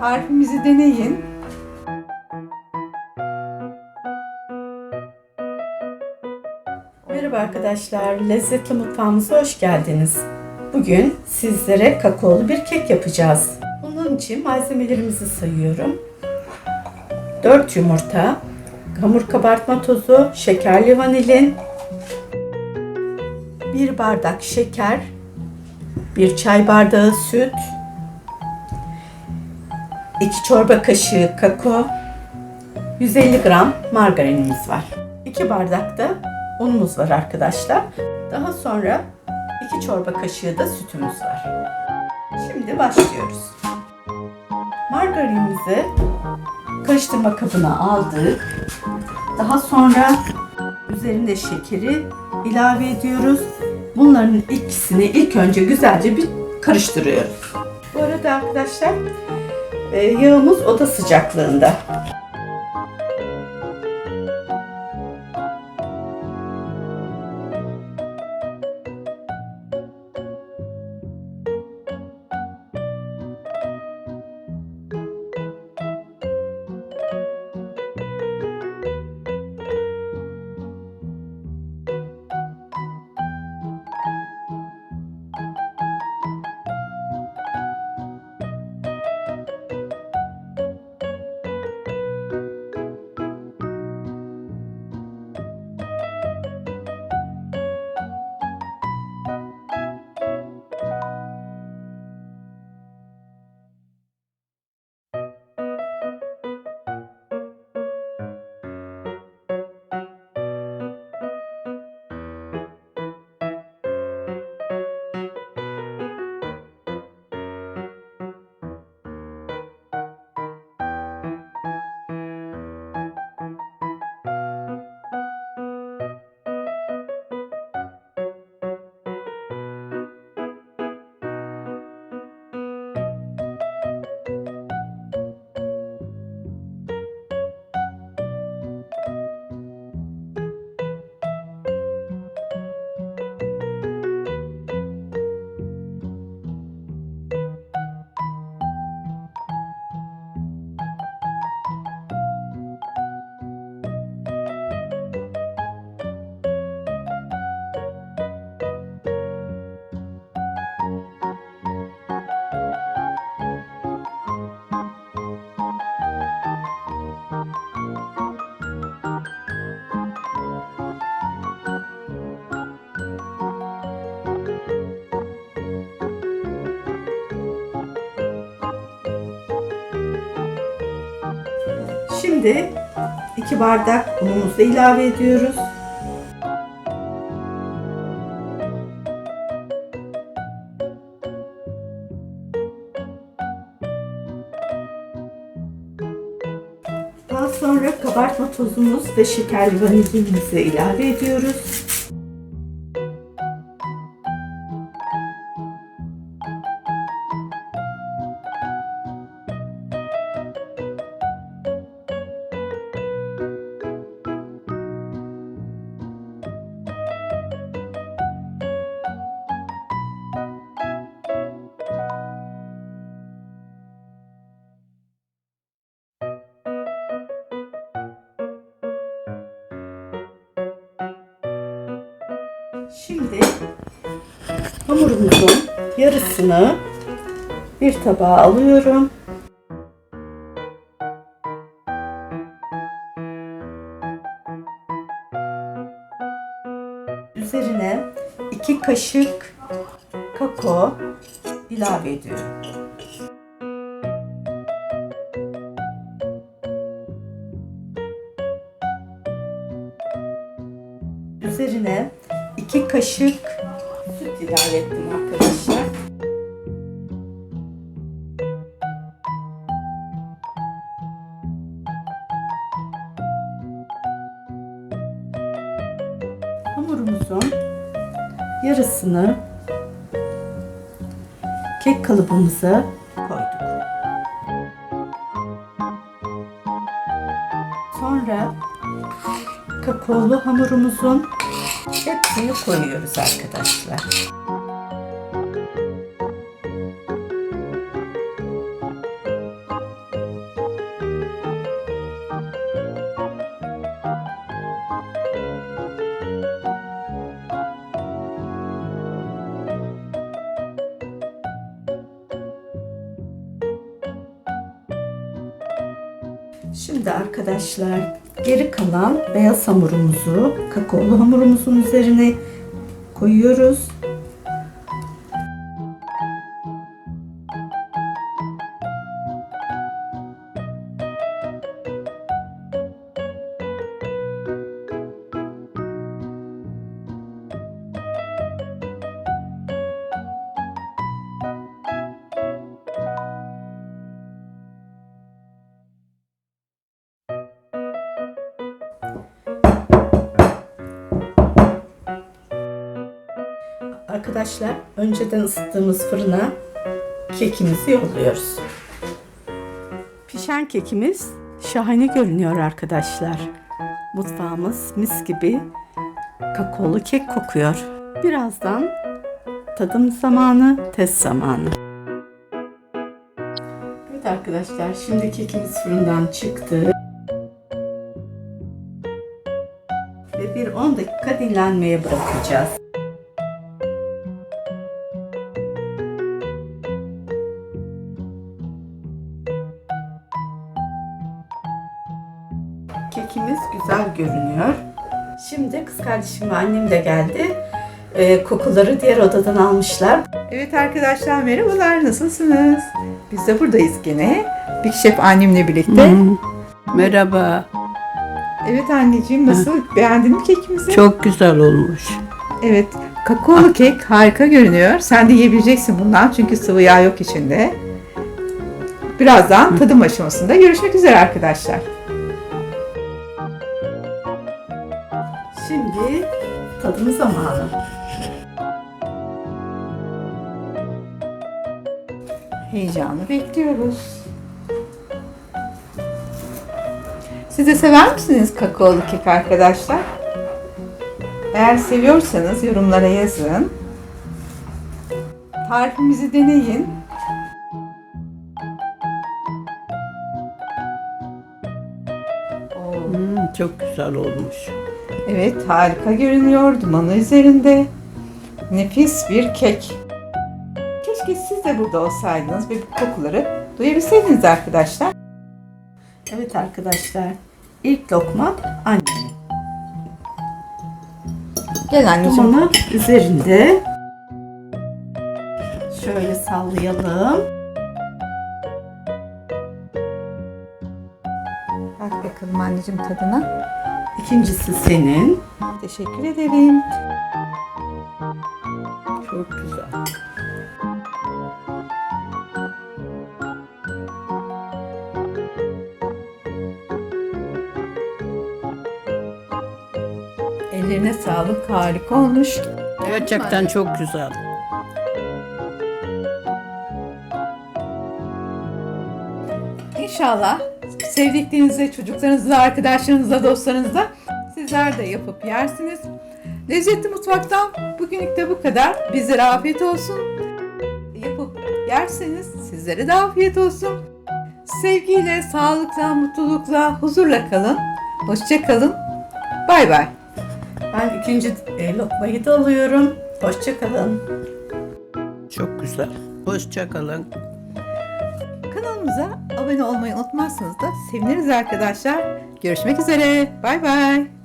Tarifimizi deneyin. Merhaba arkadaşlar, lezzetli mutfağımıza hoş geldiniz. Bugün sizlere kakaolu bir kek yapacağız. Bunun için malzemelerimizi sayıyorum. 4 yumurta, hamur kabartma tozu, şekerli vanilin, 1 bardak şeker, 1 çay bardağı süt, 2 çorba kaşığı kakao, 150 gram margarinimiz var. 2 bardak da unumuz var arkadaşlar. Daha sonra 2 çorba kaşığı da sütümüz var. Şimdi başlıyoruz. Margarinimizi karıştırma kabına aldık. Daha sonra üzerine şekeri ilave ediyoruz. Bunların ikisini ilk önce güzelce bir karıştırıyoruz. Bu arada arkadaşlar yağımız oda sıcaklığında. Şimdi 2 bardak unumuzu ilave ediyoruz. Daha sonra kabartma tozumuz ve şekerli vanilimizi ilave ediyoruz. Şimdi hamurumuzun yarısını bir tabağa alıyorum. Üzerine iki kaşık kakao ilave ediyorum. Kaşık süt ilave ettim arkadaşlar. Hamurumuzun yarısını kek kalıbımıza koyduk. Sonra kakaolu hamurumuzun suyu koyuyoruz arkadaşlar. Şimdi arkadaşlar geri kalan beyaz hamurumuzu kakaolu hamurumuzun üzerine koyuyoruz. Arkadaşlar önceden ısıttığımız fırına kekimizi yolluyoruz. Pişen kekimiz şahane görünüyor arkadaşlar. Mutfağımız mis gibi kakaolu kek kokuyor. Birazdan tadım zamanı, test zamanı. Evet arkadaşlar şimdi kekimiz fırından çıktı. Ve bir 10 dakika dinlenmeye bırakacağız. Kekimiz güzel görünüyor. Şimdi kız kardeşim ve annem de geldi. Ee, kokuları diğer odadan almışlar. Evet arkadaşlar merhabalar nasılsınız? Biz de buradayız gene. Big Chef annemle birlikte. Merhaba. Evet anneciğim nasıl? Beğendin mi kekimizi? Çok güzel olmuş. Evet. Kakaolu kek harika görünüyor. Sen de yiyebileceksin bundan çünkü sıvı yağ yok içinde. Birazdan tadım aşamasında görüşmek üzere arkadaşlar. Şimdi tadım zamanı. Heyecanlı bekliyoruz. Siz de sever misiniz kakaolu kek arkadaşlar? Eğer seviyorsanız yorumlara yazın. Tarifimizi deneyin. Oo, Hmm, çok güzel olmuş. Evet harika görünüyor dumanı üzerinde. Nefis bir kek. Keşke siz de burada olsaydınız ve bu kokuları duyabilseydiniz arkadaşlar. Evet arkadaşlar ilk lokma anne. Gel anneciğim. Dumanı üzerinde. Şöyle sallayalım. Bak bakalım anneciğim tadına. İkincisi senin. Teşekkür ederim. Çok güzel. Ellerine sağlık. Harika olmuş. Gerçekten çok güzel. İnşallah sevdiklerinizle, çocuklarınızla, arkadaşlarınızla, dostlarınızla sizler de yapıp yersiniz. Lezzetli Mutfak'tan bugünlük de bu kadar. Bizlere afiyet olsun. Yapıp yerseniz sizlere de afiyet olsun. Sevgiyle, sağlıkla, mutlulukla, huzurla kalın. Hoşça kalın. Bay bay. Ben ikinci e, lokmayı da alıyorum. Hoşçakalın. Çok güzel. Hoşça kalın. Kanalımıza abone olmayı unutmazsınız da seviniriz arkadaşlar. Görüşmek üzere. Bay bay.